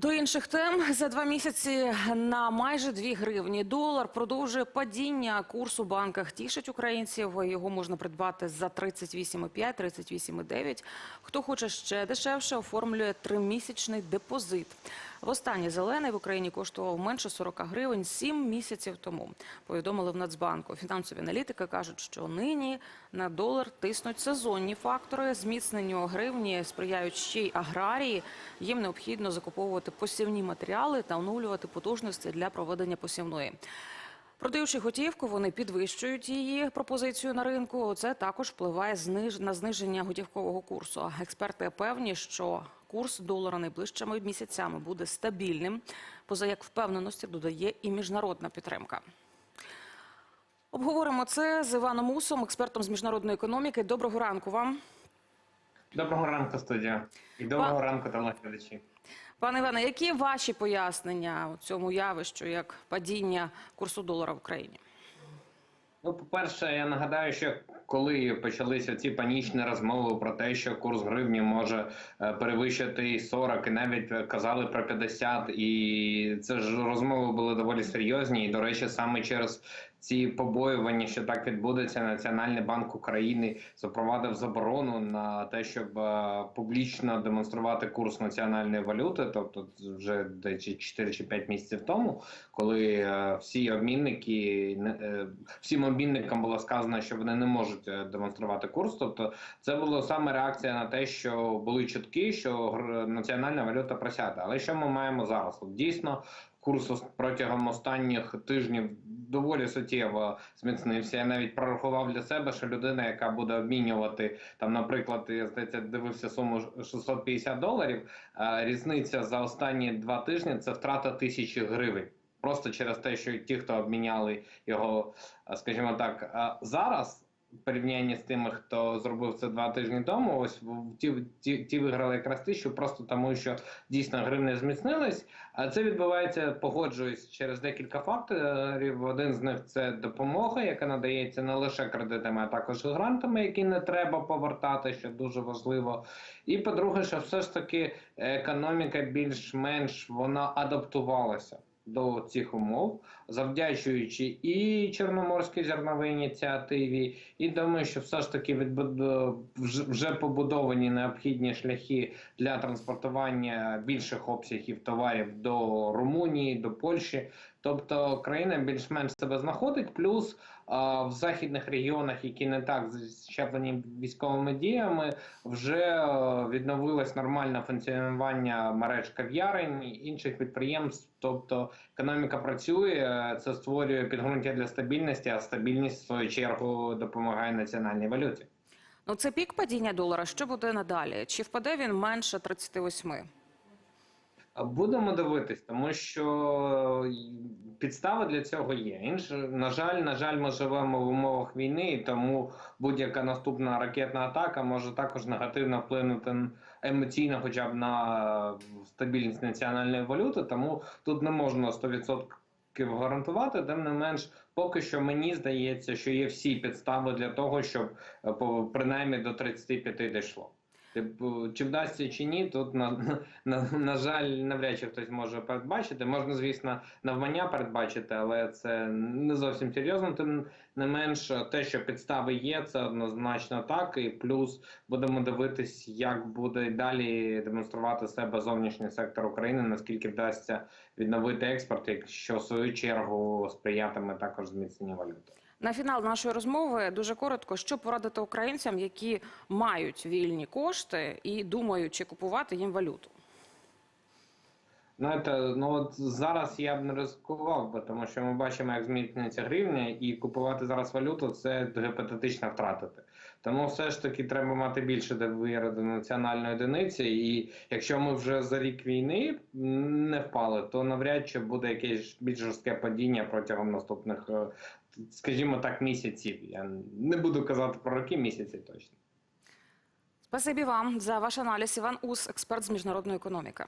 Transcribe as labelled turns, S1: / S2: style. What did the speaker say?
S1: До інших тем за два місяці на майже 2 гривні долар продовжує падіння курсу банках. Тішить українців. Його можна придбати за 38,5, 38,9. Хто хоче ще дешевше, оформлює тримісячний депозит. Востаннє зелений в Україні коштував менше 40 гривень 7 місяців тому. Повідомили в Нацбанку. Фінансові аналітики кажуть, що нині на долар тиснуть сезонні фактори. Зміцненню гривні сприяють ще й аграрії. Їм необхідно закуповувати посівні матеріали та оновлювати потужності для проведення посівної. Продаючи готівку, вони підвищують її пропозицію на ринку. Це також впливає на зниження готівкового курсу. Експерти певні, що курс долара найближчими місяцями буде стабільним. Поза як впевненості додає і міжнародна підтримка. Обговоримо це з Іваном Усом, експертом з міжнародної економіки. Доброго ранку вам.
S2: Доброго ранку, студія. І доброго ранку, телеглядачі.
S1: Пане Іване, які ваші пояснення цьому явищу як падіння курсу долара в Україні?
S2: Ну, по-перше, я нагадаю, що коли почалися ці панічні розмови про те, що курс гривні може е, перевищити і 40, і навіть казали про 50, і це ж розмови були доволі серйозні. І, до речі, саме через ці побоювання, що так відбудеться, Національний банк України запровадив заборону на те, щоб е, публічно демонструвати курс національної валюти, тобто вже десь 4 чи 5 місяців тому, коли е, всі обмінники е, всім обмінникам було сказано, що вони не можуть демонструвати курс. Тобто, це була саме реакція на те, що були чутки, що національна валюта просяде. Але що ми маємо зараз? Дійсно. Курс протягом останніх тижнів доволі суттєво зміцнився. Я навіть прорахував для себе, що людина, яка буде обмінювати там, наприклад, я здається, дивився суму 650 доларів. Різниця за останні два тижні це втрата тисячі гривень. Просто через те, що ті, хто обміняли його, скажімо так, зараз. Порівнянні з тими, хто зробив це два тижні тому, ось ті, ті, ті виграли якраз тисячу, просто тому що дійсно гривня зміцнилась. А це відбувається, погоджуюсь, через декілька факторів. Один з них це допомога, яка надається не лише кредитами, а також грантами, які не треба повертати, що дуже важливо. І по-друге, що все ж таки економіка більш-менш вона адаптувалася. До цих умов, завдячуючи і Чорноморській зерновій ініціативі, і думаю, що все ж таки відбуд- вже- вже побудовані необхідні шляхи для транспортування більших обсягів товарів до Румунії, до Польщі. Тобто країна більш-менш себе знаходить. Плюс а, в західних регіонах, які не так зачеплені військовими діями, вже е, відновилось нормальне функціонування мереж кав'ярень інших підприємств. Тобто економіка працює, е, це створює підґрунтя для стабільності, а стабільність в свою чергу допомагає національній валюті.
S1: Ну, це пік падіння долара. Що буде надалі? Чи впаде він менше 38?
S2: Будемо дивитись, тому що й- підстави для цього є. Інше, на жаль, на жаль, ми живемо в умовах війни, і тому будь-яка наступна ракетна атака може також негативно вплинути емоційно, хоча б на стабільність національної валюти. Тому тут не можна 100% гарантувати. Тим не менш, поки що мені здається, що є всі підстави для того, щоб е, принаймні до 35 дійшло. Типу, чи вдасться чи ні, тут на, на, на жаль, навряд чи хтось може передбачити. Можна, звісно, навмання передбачити, але це не зовсім серйозно. Тим не менш, те, що підстави є, це однозначно так. І плюс будемо дивитись, як буде далі демонструвати себе зовнішній сектор України, наскільки вдасться відновити експорт, якщо в свою чергу сприятиме також зміцненню валюти.
S1: На фінал нашої розмови дуже коротко, що порадити українцям, які мають вільні кошти і думають, чи купувати їм валюту.
S2: Знаєте, ну от зараз я б не ризикував би, тому що ми бачимо, як змінюється гривня, і купувати зараз валюту це гіпотетично втратити. Тому все ж таки треба мати більше довіри до національної одиниці. І якщо ми вже за рік війни не впали, то навряд чи буде якесь більш жорстке падіння протягом наступних, е, скажімо так, місяців. Я не буду казати про роки, місяці точно.
S1: Спасибі вам за ваш аналіз. Іван Ус, експерт з міжнародної економіки.